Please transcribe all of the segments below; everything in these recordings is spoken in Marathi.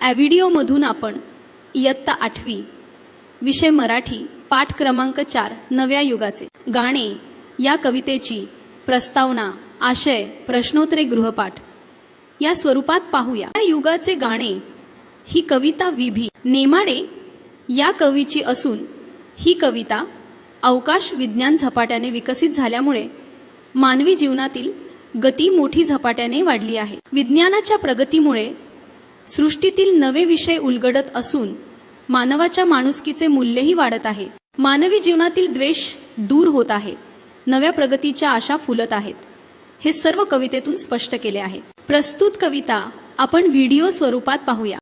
ॲव्हिडिओमधून आपण इयत्ता आठवी विषय मराठी पाठ क्रमांक चार नव्या युगाचे गाणे या कवितेची प्रस्तावना आशय प्रश्नोत्तरे गृहपाठ या स्वरूपात पाहूया. या युगाचे गाणे ही कविता विभी. नेमाडे या कवीची असून ही कविता अवकाश विज्ञान झपाट्याने विकसित झाल्यामुळे मानवी जीवनातील गती मोठी झपाट्याने वाढली आहे. विज्ञानाच्या प्रगतीमुळे सृष्टीतील नवे विषय उलगडत असून मानवाच्या माणुसकीचे मूल्यही वाढत आहे. मानवी जीवनातील द्वेष दूर होत आहे. नव्या प्रगतीच्या आशा फुलत आहेत. हे सर्व कवितेतून स्पष्ट केले आहे. प्रस्तुत कविता आपण व्हिडिओ स्वरूपात पाहूया.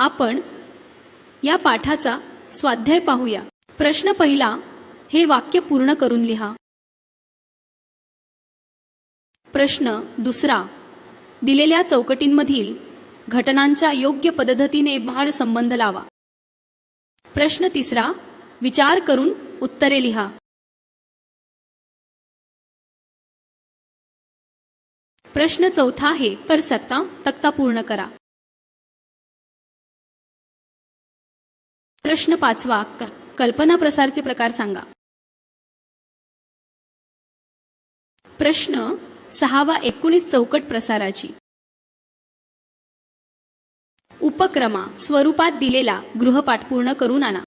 आपण या पाठाचा स्वाध्याय पाहूया. प्रश्न पहिला हे वाक्य पूर्ण करून लिहा. प्रश्न दुसरा दिलेल्या चौकटींमधील घटनांच्या योग्य पद्धतीने भाड संबंध लावा. प्रश्न तिसरा विचार करून उत्तरे लिहा. प्रश्न चौथा आहे तर सत्ता तक्ता पूर्ण करा. प्रश्न पाचवा कल्पना प्रसारचे प्रकार सांगा. प्रश्न सहावा एकोणीस चौकट प्रसाराची. उपक्रमा स्वरूपात दिलेला गृहपाठ पूर्ण करून आणा.